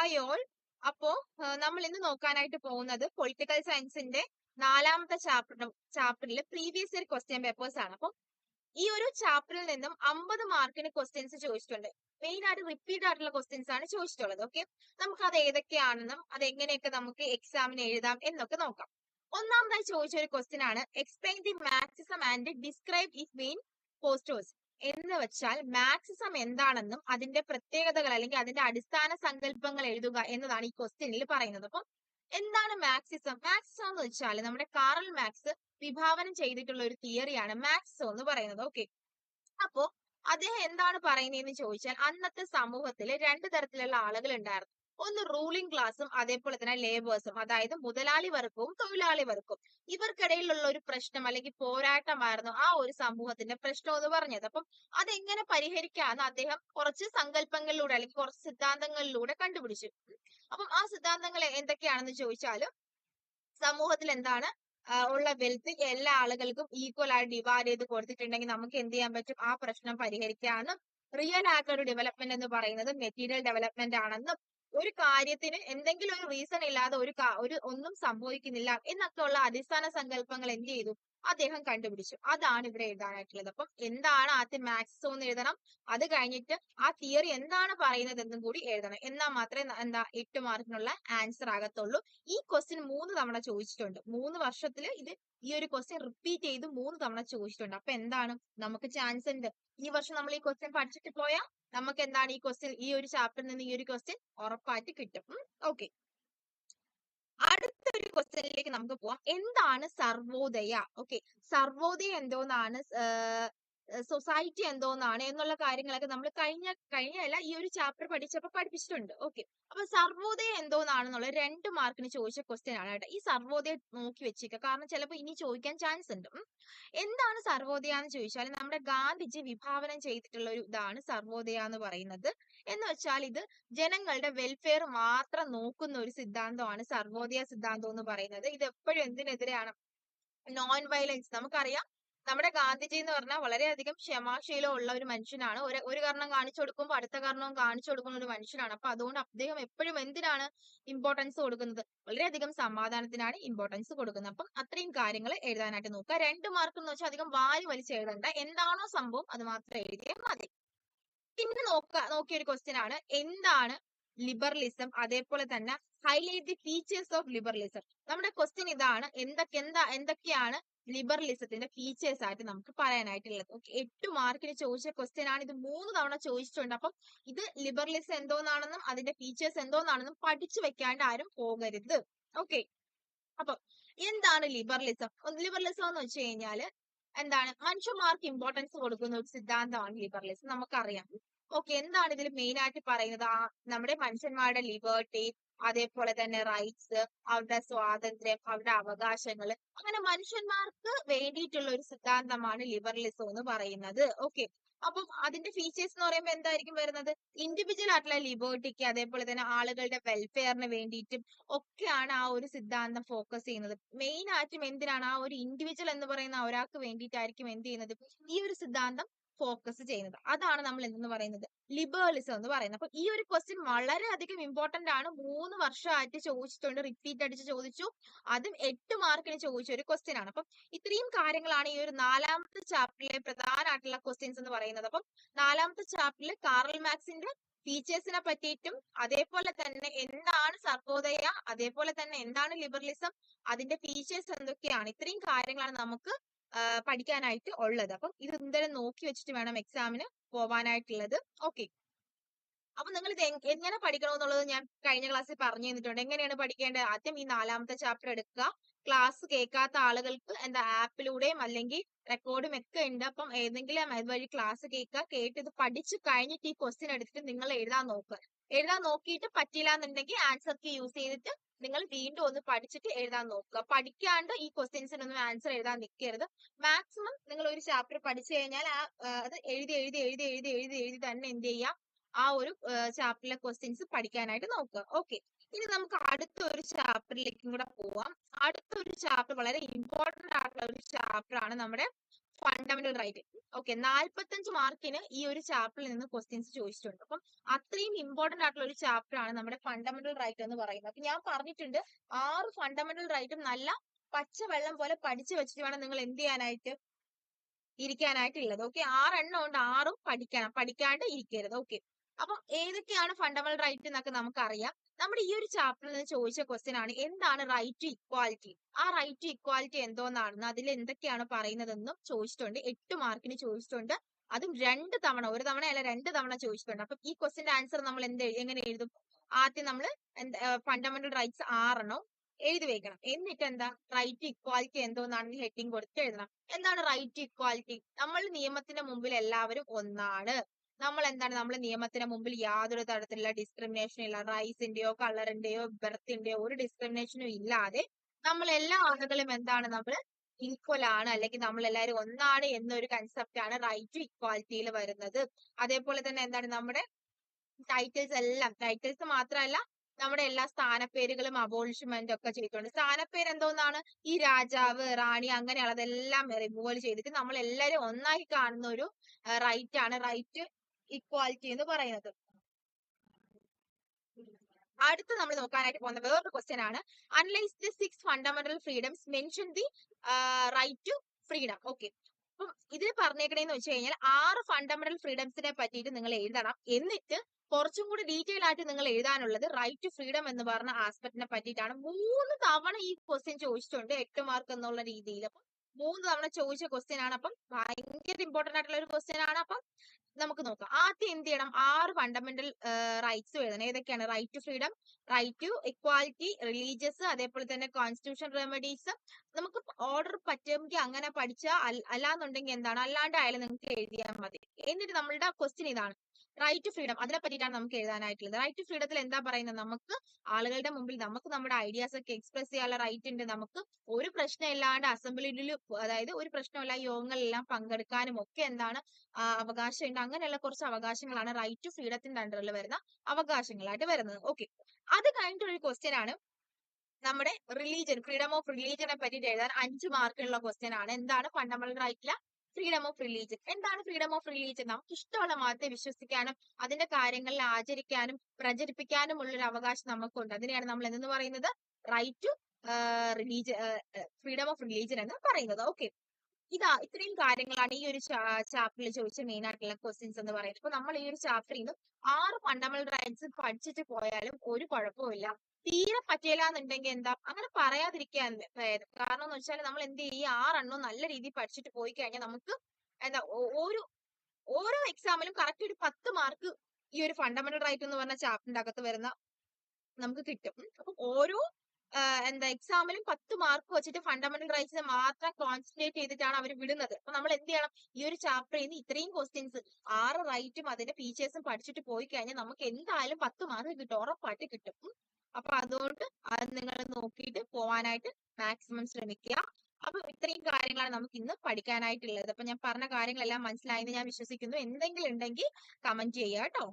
Hi all അപ്പോ നമ്മൾ ഇന്ന് നോക്കാനായിട്ട് പോകുന്നത് പൊളിറ്റിക്കൽ സയൻസിന്റെ നാലാമത്തെ ചാപ്റ്റർ ചാപ്റ്ററിൽ പ്രീവിയസ് ഇയർ ക്വസ്റ്റ്യൻ പേപ്പേഴ്സ് ആണ്. അപ്പൊ ഈ ഒരു ചാപ്റ്ററിൽ നിന്നും അമ്പത് മാർക്കിന് ക്വസ്റ്റ്യൻസ് ചോദിച്ചിട്ടുണ്ട്. മെയിൻ ആയിട്ട് റിപ്പീറ്റ് ആയിട്ടുള്ള ക്വസ്റ്റ്യൻസ് ആണ് ചോദിച്ചിട്ടുള്ളത്. ഓക്കെ നമുക്ക് അത് ഏതൊക്കെയാണെന്നും അത് എങ്ങനെയൊക്കെ നമുക്ക് എക്സാമിന് എഴുതാം എന്നൊക്കെ നോക്കാം. ഒന്നാമതായി ചോദിച്ച ഒരു ക്വസ്റ്റ്യൻ ആണ് explain the Marxism and describe it main posters എന്ന് വെച്ചാൽ മാക്സിസം എന്താണെന്നും അതിന്റെ പ്രത്യേകതകൾ അല്ലെങ്കിൽ അതിന്റെ അടിസ്ഥാന സങ്കല്പങ്ങൾ എഴുതുക എന്നതാണ് ഈ ക്വസ്റ്റ്യനിൽ പറയുന്നത്. അപ്പം എന്താണ് മാക്സിസം? മാക്സിസം എന്ന് വെച്ചാൽ നമ്മുടെ കാറൽ മാക്സ് വിഭാവനം ചെയ്തിട്ടുള്ള ഒരു തിയറിയാണ് മാക്സിസം എന്ന് പറയുന്നത്. ഓക്കെ. അപ്പോ അദ്ദേഹം എന്താണ് പറയുന്നതെന്ന് ചോദിച്ചാൽ അന്നത്തെ സമൂഹത്തിൽ രണ്ട് തരത്തിലുള്ള ആളുകൾ ഉണ്ടായിരുന്നു. ഒന്ന് റൂളിംഗ് ക്ലാസ്സും അതേപോലെ തന്നെ ലേബേഴ്സും അതായത് മുതലാളി വർഗവും തൊഴിലാളി വർഗവും. ഇവർക്കിടയിലുള്ള ഒരു പ്രശ്നം അല്ലെങ്കിൽ പോരാട്ടമായിരുന്നു ആ ഒരു സമൂഹത്തിന്റെ പ്രശ്നം എന്ന് പറഞ്ഞത്. അപ്പം അതെങ്ങനെ പരിഹരിക്കാന്ന് അദ്ദേഹം കുറച്ച് സങ്കല്പങ്ങളിലൂടെ അല്ലെങ്കിൽ കുറച്ച് സിദ്ധാന്തങ്ങളിലൂടെ കണ്ടുപിടിച്ചു. അപ്പം ആ സിദ്ധാന്തങ്ങൾ എന്തൊക്കെയാണെന്ന് ചോദിച്ചാൽ സമൂഹത്തിൽ എന്താണ്? ഉള്ള വെൽത്ത് എല്ലാ ആളുകൾക്കും ഈക്വൽ ആയി ഡിവൈഡ് ചെയ്ത് കൊടുത്തിട്ടുണ്ടെങ്കിൽ നമുക്ക് എന്ത് ചെയ്യാൻ പറ്റും? ആ പ്രശ്നം പരിഹരിക്കാമെന്നും റിയൽ ആയിട്ടുള്ള ഡെവലപ്മെന്റ് എന്ന് പറയുന്നത് മെറ്റീരിയൽ ഡെവലപ്മെന്റ് ആണെന്നും ഒരു കാര്യത്തിന് എന്തെങ്കിലും ഒരു റീസൺ ഇല്ലാതെ ഒരു ഒരു ഒന്നും സംഭവിക്കുന്നില്ല എന്നൊക്കെ ഉള്ള അടിസ്ഥാന സങ്കല്പങ്ങൾ എന്ത് ചെയ്തു? അദ്ദേഹം കണ്ടുപിടിച്ചു. അതാണ് ഇവിടെ എഴുതാനായിട്ടുള്ളത്. അപ്പം എന്താണ് ആദ്യം മാക്സിസോ എന്ന് എഴുതണം? അത് കഴിഞ്ഞിട്ട് ആ തിയറി എന്താണ് പറയുന്നത് എന്നും കൂടി എഴുതണം. എന്നാൽ മാത്രമേ എന്താ എട്ട് മാർക്കിനുള്ള ആൻസർ ആകത്തുള്ളൂ. ഈ ക്വസ്റ്റ്യൻ മൂന്ന് തവണ ചോദിച്ചിട്ടുണ്ട്. മൂന്ന് വർഷത്തിൽ ഇത് ഈ ഒരു ക്വസ്റ്റ്യൻ റിപ്പീറ്റ് ചെയ്ത് മൂന്ന് തവണ ചോദിച്ചിട്ടുണ്ട്. അപ്പൊ എന്താണ്? നമുക്ക് ചാൻസ് ഉണ്ട്. ഈ വർഷം നമ്മൾ ഈ ക്വസ്റ്റ്യൻ പഠിച്ചിട്ട് പോയാൽ നമുക്ക് എന്താണ് ഈ ക്വസ്റ്റ്യൻ ഈ ഒരു ചാപ്റ്ററിൽ നിന്ന് ഈ ഒരു ക്വസ്റ്റ്യൻ ഉറപ്പായിട്ട് കിട്ടും. ഓക്കെ അടുത്ത ഒരു ക്വസ്റ്റ്യനിലേക്ക് നമുക്ക് പോവാം. എന്താണ് സർവോദയ? ഓക്കെ സർവോദയ എന്തോന്നാണ്? സൊസൈറ്റി എന്തോന്നാണ് എന്നുള്ള കാര്യങ്ങളൊക്കെ നമ്മൾ കഴിഞ്ഞ കഴിഞ്ഞല്ല ഈ ഒരു ചാപ്റ്റർ പഠിച്ചപ്പോൾ പഠിപ്പിച്ചിട്ടുണ്ട്. ഓക്കെ അപ്പൊ സർവോദയം എന്തോന്നാണെന്നുള്ള രണ്ട് മാർക്കിന് ചോദിച്ച ക്വസ്റ്റ്യൻ ആണ് കേട്ടോ. ഈ സർവോദയം നോക്കി വെച്ചേക്കുക കാരണം ചിലപ്പോൾ ഇനി ചോദിക്കാൻ ചാൻസ് ഉണ്ട്. എന്താണ് സർവോദയ എന്ന് ചോദിച്ചാൽ നമ്മുടെ ഗാന്ധിജി വിഭാവനം ചെയ്തിട്ടുള്ള ഒരു ഇതാണ് സർവോദയ എന്ന് പറയുന്നത്. എന്ന് വെച്ചാൽ ഇത് ജനങ്ങളുടെ വെൽഫെയർ മാത്രം നോക്കുന്ന ഒരു സിദ്ധാന്തമാണ് സർവോദയ സിദ്ധാന്തം എന്ന് പറയുന്നത്. ഇത് എപ്പോഴും എന്തിനെതിരെയാണ്? നോൺ വയലൻസ് നമുക്കറിയാം. നമ്മുടെ ഗാന്ധിജി എന്ന് പറഞ്ഞാൽ വളരെയധികം ക്ഷമാശീലം ഉള്ള ഒരു മനുഷ്യനാണ്. ഒരു കാരണം കാണിച്ചു കൊടുക്കുമ്പോൾ അടുത്ത കാരണവും കാണിച്ചു കൊടുക്കുന്ന ഒരു മനുഷ്യനാണ്. അപ്പൊ അതുകൊണ്ട് അദ്ദേഹം എപ്പോഴും എന്തിനാണ് ഇമ്പോർട്ടൻസ് കൊടുക്കുന്നത്? വളരെയധികം സമാധാനത്തിനാണ് ഇമ്പോർട്ടൻസ് കൊടുക്കുന്നത്. അപ്പം അത്രയും കാര്യങ്ങൾ എഴുതാനായിട്ട് നോക്കുക. രണ്ട് മാർക്ക് എന്ന് വെച്ചാൽ അധികം വാരി വലിച്ച് എഴുതണ്ട. എന്താണോ സംഭവം അത് മാത്രം എഴുതിയാൽ മതി. പിന്നെ നോക്ക നോക്കിയ ഒരു ക്വസ്റ്റ്യൻ ആണ്. എന്താണ് ലിബറലിസം അതേപോലെ തന്നെ highlight the features of liberalism നമ്മുടെ ക്വസ്റ്റ്യൻ ഇതാണ്. എന്തൊക്കെ എന്താ എന്തൊക്കെയാണ് ലിബറലിസത്തിന്റെ ഫീച്ചേഴ്സ് ആയിട്ട് നമുക്ക് പറയാനായിട്ടുള്ളത്. ഓക്കെ എട്ട് മാർക്കിന് ചോദിച്ച ക്വസ്റ്റ്യൻ ആണ് ഇത് മൂന്ന് തവണ ചോദിച്ചിട്ടുണ്ട്. അപ്പം ഇത് ലിബറലിസം എന്തോന്നാണെന്നും അതിന്റെ ഫീച്ചേഴ്സ് എന്തോന്നാണെന്നും പഠിച്ചു വെക്കാണ്ട് ആരും പോകരുത്. ഓക്കെ അപ്പൊ എന്താണ് ലിബറലിസം? ലിബറലിസം എന്ന് വെച്ച് കഴിഞ്ഞാൽ എന്താണ്? മനുഷ്യന്മാർക്ക് ഇമ്പോർട്ടൻസ് കൊടുക്കുന്ന ഒരു സിദ്ധാന്തമാണ് ലിബറലിസം. നമുക്കറിയാം. ഓക്കെ എന്താണ് ഇതിൽ മെയിൻ ആയിട്ട് പറയുന്നത്? ആ നമ്മുടെ മനുഷ്യന്മാരുടെ ലിബർട്ടി അതേപോലെ തന്നെ റൈറ്റ്സ് അവരുടെ സ്വാതന്ത്ര്യം അവരുടെ അവകാശങ്ങൾ അങ്ങനെ മനുഷ്യന്മാർക്ക് വേണ്ടിയിട്ടുള്ള ഒരു സിദ്ധാന്തമാണ് ലിബറലിസം എന്ന് പറയുന്നത്. ഓക്കെ അപ്പം അതിന്റെ ഫീച്ചേഴ്സ് എന്ന് പറയുമ്പോൾ എന്തായിരിക്കും വരുന്നത്? ഇൻഡിവിജ്വൽ ആയിട്ടുള്ള ലിബർട്ടിക്ക് അതേപോലെ തന്നെ ആളുകളുടെ വെൽഫെയറിന് വേണ്ടിയിട്ടും ഒക്കെയാണ് ആ ഒരു സിദ്ധാന്തം ഫോക്കസ് ചെയ്യുന്നത്. മെയിൻ ആയിട്ടും എന്തിനാണ് ആ ഒരു ഇൻഡിവിജ്വൽ എന്ന് പറയുന്ന ഒരാൾക്ക് വേണ്ടിയിട്ടായിരിക്കും എന്ത് ചെയ്യുന്നത്? ഈ ഒരു സിദ്ധാന്തം ഫോക്കസ് ചെയ്യുന്നത്. അതാണ് നമ്മൾ എന്തെന്ന് പറയുന്നത്? ലിബറലിസം എന്ന് പറയുന്നത്. അപ്പൊ ഈ ഒരു ക്വസ്റ്റ്യൻ വളരെയധികം ഇമ്പോർട്ടന്റ് ആണ്. മൂന്ന് വർഷമായിട്ട് ചോദിച്ചിട്ടുണ്ട്. റിപ്പീറ്റ് അടിച്ച് ചോദിച്ചു. അതും എട്ട് മാർക്കിന് ചോദിച്ച ഒരു ക്വസ്റ്റ്യൻ ആണ്. അപ്പം ഇത്രയും കാര്യങ്ങളാണ് ഈ ഒരു നാലാമത്തെ ചാപ്റ്ററിലെ പ്രധാനമായിട്ടുള്ള ക്വസ്റ്റ്യൻസ് എന്ന് പറയുന്നത്. അപ്പം നാലാമത്തെ ചാപ്റ്ററിൽ കാറൽ മാക്സിന്റെ ഫീച്ചേഴ്സിനെ പറ്റിയിട്ടും അതേപോലെ തന്നെ എന്താണ് സർവോദയ അതേപോലെ തന്നെ എന്താണ് ലിബറലിസം അതിന്റെ ഫീച്ചേഴ്സ് എന്തൊക്കെയാണ്? ഇത്രയും കാര്യങ്ങളാണ് നമുക്ക് പഠിക്കാനായിട്ട് ഉള്ളത്. അപ്പം ഇത് എന്തായാലും നോക്കി വെച്ചിട്ട് വേണം എക്സാമിന് പോവാനായിട്ടുള്ളത്. ഓക്കെ അപ്പൊ നിങ്ങൾ ഇത് എങ്ങനെ പഠിക്കണം എന്നുള്ളത് ഞാൻ കഴിഞ്ഞ ക്ലാസ്സിൽ പറഞ്ഞു തന്നിട്ടുണ്ട്. എങ്ങനെയാണ് പഠിക്കേണ്ടത്? ആദ്യം ഈ നാലാമത്തെ ചാപ്റ്റർ എടുക്കുക. ക്ലാസ് കേൾക്കാത്ത ആളുകൾക്ക് എന്താ ആപ്പിലൂടെയും അല്ലെങ്കിൽ റെക്കോർഡും ഒക്കെ ഉണ്ട്. അപ്പം ഏതെങ്കിലും അതുവഴി ക്ലാസ് കേൾക്കുക. കേട്ട് ഇത് പഠിച്ചു കഴിഞ്ഞിട്ട് ഈ ക്വസ്റ്റ്യൻ എടുത്തിട്ട് നിങ്ങൾ എഴുതാൻ നോക്കുക. എഴുതാൻ നോക്കിയിട്ട് പറ്റില്ല എന്നുണ്ടെങ്കിൽ ആൻസർ കീ യൂസ് ചെയ്തിട്ട് നിങ്ങൾ വീണ്ടും ഒന്ന് പഠിച്ചിട്ട് എഴുതാൻ നോക്കുക. പഠിക്കാണ്ട് ഈ ക്വസ്റ്റ്യൻസിനൊന്നും ആൻസർ എഴുതാൻ നിൽക്കരുത്. മാക്സിമം നിങ്ങൾ ഒരു ചാപ്റ്റർ പഠിച്ചു കഴിഞ്ഞാൽ ആ അത് എഴുതി എഴുതി എഴുതി എഴുതി എഴുതി എഴുതി തന്നെ എന്ത് ചെയ്യുക ആ ഒരു ചാപ്റ്ററിലെ ക്വസ്റ്റ്യൻസ് പഠിക്കാനായിട്ട് നോക്കുക. ഓക്കെ ഇനി നമുക്ക് അടുത്ത ഒരു ചാപ്റ്ററിലേക്കും കൂടെ പോവാം. അടുത്ത ഒരു ചാപ്റ്റർ വളരെ ഇമ്പോർട്ടന്റ് ആയിട്ടുള്ള ഒരു ചാപ്റ്റർ ആണ് നമ്മുടെ ഫണ്ടമെന്റൽ റൈറ്റ്. ഓക്കെ നാൽപ്പത്തഞ്ച് മാർക്കിന് ഈ ഒരു ചാപ്റ്ററിൽ നിന്ന് ക്വസ്റ്റ്യൻസ് ചോദിച്ചിട്ടുണ്ട്. അപ്പം അത്രയും ഇമ്പോർട്ടന്റ് ആയിട്ടുള്ള ഒരു ചാപ്റ്റർ ആണ് നമ്മുടെ ഫണ്ടമെന്റൽ റൈറ്റ് എന്ന് പറയുന്നത്. അപ്പൊ ഞാൻ പറഞ്ഞിട്ടുണ്ട് ആറ് ഫണ്ടമെന്റൽ റൈറ്റും നല്ല പച്ചവെള്ളം പോലെ പഠിച്ചു വെച്ചിട്ട് വേണം നിങ്ങൾ എന്ത് ചെയ്യാനായിട്ട് ഇരിക്കാനായിട്ടുള്ളത്. ഓക്കെ ആറെണ്ണം ഉണ്ട് ആറും പഠിക്കണം പഠിക്കാണ്ട് ഇരിക്കരുത്. ഓക്കെ അപ്പം ഏതൊക്കെയാണ് ഫണ്ടമെന്റൽ റൈറ്റ് എന്നൊക്കെ നമുക്കറിയാം. നമ്മുടെ ഈ ഒരു ചാപ്റ്ററിൽ നിന്ന് ചോദിച്ച ക്വസ്റ്റ്യൻ ആണ് എന്താണ് റൈറ്റ് ടു ഇക്വാലിറ്റി ആ റൈറ്റ് ടു ഇക്വാലിറ്റി എന്തോന്നാണെന്ന് അതിൽ എന്തൊക്കെയാണ് പറയുന്നതെന്നും ചോദിച്ചിട്ടുണ്ട്. എട്ട് മാർക്കിന് ചോദിച്ചിട്ടുണ്ട്. അതും രണ്ട് തവണ ഒരു തവണ അല്ല രണ്ട് തവണ ചോദിച്ചിട്ടുണ്ട്. അപ്പൊ ഈ ക്വസ്റ്റിന്റെ ആൻസർ നമ്മൾ എന്ത് എങ്ങനെ എഴുതും? ആദ്യം നമ്മൾ ഫണ്ടമെന്റൽ റൈറ്റ്സ് ആറെണ്ണം എഴുതി വെക്കണം. എന്നിട്ട് എന്താ? റൈറ്റ് ഇക്വാലിറ്റി എന്തോന്നാണെന്ന് ഹെഡിങ് കൊടുത്ത് എഴുതണം. എന്താണ് റൈറ്റ് ഇക്വാലിറ്റി നമ്മൾ നിയമത്തിന്റെ മുമ്പിൽ എല്ലാവരും ഒന്നാണ്. നമ്മൾ എന്താണ് നമ്മൾ നിയമത്തിന് മുമ്പിൽ യാതൊരു തരത്തിലുള്ള ഡിസ്ക്രിമിനേഷൻ ഇല്ല. റൈസിന്റെയോ കളറിന്റെയോ ബെർത്തിന്റെയോ ഒരു ഡിസ്ക്രിമിനേഷനും ഇല്ലാതെ നമ്മൾ എല്ലാ ആളുകളും എന്താണ്? നമ്മൾ ഈക്വൽ ആണ്. അല്ലെങ്കിൽ നമ്മൾ എല്ലാവരും ഒന്നാണ് എന്നൊരു കൺസെപ്റ്റ് ആണ് റൈറ്റ് ടു ഇക്വാലിറ്റിയിൽ വരുന്നത്. അതേപോലെ തന്നെ എന്താണ്? നമ്മുടെ ടൈറ്റിൽസ് എല്ലാം ടൈറ്റിൽസ് മാത്രമല്ല നമ്മുടെ എല്ലാ സ്ഥാനപ്പേരുകളും അബോളിഷ്മെന്റ് ഒക്കെ ചെയ്തിട്ടുണ്ട്. സ്ഥാനപ്പേര് എന്തോന്നാണ് ഈ രാജാവ് റാണി അങ്ങനെയുള്ളതെല്ലാം റിമൂവൽ ചെയ്തിട്ട് നമ്മൾ എല്ലാവരും ഒന്നായി കാണുന്ന ഒരു റൈറ്റ് ആണ്. റൈറ്റ് ഇക്വാലിറ്റി എന്ന് പറയുന്നത്. അടുത്ത് നമ്മൾ നോക്കാനായിട്ട് പോകുന്ന വേറൊരു ക്വസ്റ്റ്യൻ ആണ്. Analyse the six fundamental freedoms mention the right to freedom okay അപ്പം ഇതിൽ പറഞ്ഞേക്കണേന്ന് വെച്ച് കഴിഞ്ഞാൽ ആറ് ഫണ്ടമെന്റൽ ഫ്രീഡംസിനെ പറ്റിയിട്ട് നിങ്ങൾ എഴുതണം. എന്നിട്ട് കുറച്ചും കൂടി ഡീറ്റെയിൽ ആയിട്ട് നിങ്ങൾ എഴുതാനുള്ളത് റൈറ്റ് ടു ഫ്രീഡം എന്ന് പറഞ്ഞ ആസ്പെക്ടിനെ പറ്റിയിട്ടാണ്. മൂന്ന് തവണ ഈ ക്വസ്റ്റ്യൻ ചോദിച്ചിട്ടുണ്ട്. എട്ട് മാർക്ക് എന്നുള്ള രീതിയിൽ. അപ്പം മൂന്ന് തവണ ചോദിച്ച ക്വസ്റ്റ്യൻ ആണ്. അപ്പം ഭയങ്കര ഇമ്പോർട്ടന്റ് ആയിട്ടുള്ള ഒരു ക്വസ്റ്റ്യൻ ആണ്. അപ്പം നമുക്ക് നോക്കാം. ആദ്യം എന്ത് ചെയ്യണം? ആറ് ഫണ്ടമെന്റൽ റൈറ്റ്സ് എഴുതണം. ഏതൊക്കെയാണ്? Right to freedom right to equality religious അതേപോലെ തന്നെ കോൺസ്റ്റിറ്റ്യൂഷൻ റെമഡീസ് നമുക്ക് ഓർഡർ പറ്റുമെങ്കിൽ അങ്ങനെ പഠിച്ചാൽ അല്ലാന്നുണ്ടെങ്കിൽ എന്താണ്? അല്ലാണ്ട് ആയാലും നിങ്ങൾക്ക് എഴുതിയാൽ മതി. എന്നിട്ട് നമ്മളുടെ ക്വസ്റ്റ്യൻ ഇതാണ്. റൈറ്റ് ടു ഫ്രീഡം അതിനെ പറ്റിയിട്ടാണ് നമുക്ക് എഴുതാനായിട്ടുള്ളത്. റൈറ്റ് ടു ഫ്രീഡത്തിൽ എന്താ പറയുന്നത്? നമുക്ക് ആളുകളുടെ മുമ്പിൽ നമുക്ക് നമ്മുടെ ഐഡിയാസ് ഒക്കെ എക്സ്പ്രസ് ചെയ്യാനുള്ള റൈറ്റ് ഉണ്ട്. നമുക്ക് ഒരു പ്രശ്നമില്ലാണ്ട് അസംബ്ലിയിൽ അതായത് ഒരു പ്രശ്നമില്ല യോഗങ്ങളിലെല്ലാം പങ്കെടുക്കാനും ഒക്കെ എന്താണ് അവകാശമുണ്ട്. അങ്ങനെയുള്ള കുറച്ച് അവകാശങ്ങളാണ് റൈറ്റ് ടു ഫ്രീഡത്തിന്റെ അണ്ടറിൽ വരുന്ന അവകാശങ്ങളായിട്ട് വരുന്നത്. ഓക്കെ അത് കഴിഞ്ഞിട്ടുള്ള ക്വസ്റ്റ്യൻ ആണ്. നമ്മുടെ റിലീജിയൻ ഫ്രീഡം ഓഫ് റിലീജിയനെ പറ്റിയിട്ട് എഴുതാൻ അഞ്ച് മാർക്കുള്ള ക്വസ്റ്റ്യൻ ആണ്. എന്താണ്? ഫണ്ടമെന്റൽ റൈറ്റിലെ ഫ്രീഡം ഓഫ് റിലീജിയൻ എന്താണ് ഫ്രീഡം ഓഫ് റിലീജിയൻ നമുക്ക് ഇഷ്ടമുള്ള മതത്തെ വിശ്വസിക്കാനും അതിന്റെ കാര്യങ്ങളിൽ ആചരിക്കാനും പ്രചരിപ്പിക്കാനും ഉള്ള ഒരു അവകാശം നമുക്കുണ്ട്. അതിനെയാണ് നമ്മൾ എന്തെന്ന് പറയുന്നത്? Right to religion freedom of religion എന്ന് പറയുന്നത്. ഓക്കെ ഇതാ ഇത്രയും കാര്യങ്ങളാണ് ഈ ഒരു ചാപ്റ്ററിൽ ചോദിച്ച മെയിൻ ആയിട്ടുള്ള ക്വസ്റ്റ്യൻസ് എന്ന് പറയുന്നത്. ഇപ്പൊ നമ്മൾ ഈ ഒരു ചാപ്റ്ററിൽ നിന്ന് ആറ് ഫണ്ടമെന്റൽ റൈറ്റ്സ് പഠിച്ചിട്ട് പോയാലും ഒരു കുഴപ്പമില്ല തീരെ പറ്റില്ല എന്നുണ്ടെങ്കിൽ എന്താ? അങ്ങനെ പറയാതിരിക്കാൻ കാരണം എന്ന് വെച്ചാൽ നമ്മൾ എന്ത് ചെയ്യും? ഈ ആറെണ്ണം നല്ല രീതിയിൽ പഠിച്ചിട്ട് പോയി കഴിഞ്ഞാൽ നമുക്ക് എന്താ ഒരു ഓരോ എക്സാമിലും കറക്റ്റ് ഒരു പത്ത് മാർക്ക് ഈ ഒരു ഫണ്ടമെന്റൽ റൈറ്റ് എന്ന് പറഞ്ഞ ചാപ്റ്ററിന്റെ അകത്ത് വരുന്ന നമുക്ക് കിട്ടും. അപ്പൊ ഓരോ എന്താ എക്സാമിലും പത്ത് മാർക്ക് വെച്ചിട്ട് ഫണ്ടമെന്റൽ റൈറ്റ്സിനെ മാത്രം കോൺസെൻട്രേറ്റ് ചെയ്തിട്ടാണ് അവർ വിടുന്നത്. അപ്പൊ നമ്മൾ എന്ത് ചെയ്യണം? ഈ ഒരു ചാപ്റ്ററിൽ നിന്ന് ഇത്രയും ക്വസ്റ്റ്യൻസ് ആറ് റൈറ്റും അതിന്റെ ഫീച്ചേഴ്സും പഠിച്ചിട്ട് പോയി കഴിഞ്ഞാൽ നമുക്ക് എന്തായാലും പത്ത് മാർക്ക് കിട്ടും. ഉറപ്പായിട്ട് കിട്ടും. അപ്പൊ അതുകൊണ്ട് അത് നിങ്ങൾ നോക്കിയിട്ട് പോവാനായിട്ട് മാക്സിമം ശ്രമിക്കുക. അപ്പൊ ഇത്രയും കാര്യങ്ങളാണ് നമുക്ക് ഇന്ന് പഠിക്കാനായിട്ടുള്ളത്. അപ്പൊ ഞാൻ പറഞ്ഞ കാര്യങ്ങളെല്ലാം മനസ്സിലായെന്ന് ഞാൻ വിശ്വസിക്കുന്നു. എന്തെങ്കിലും ഉണ്ടെങ്കിൽ കമന്റ് ചെയ്യുക കേട്ടോ.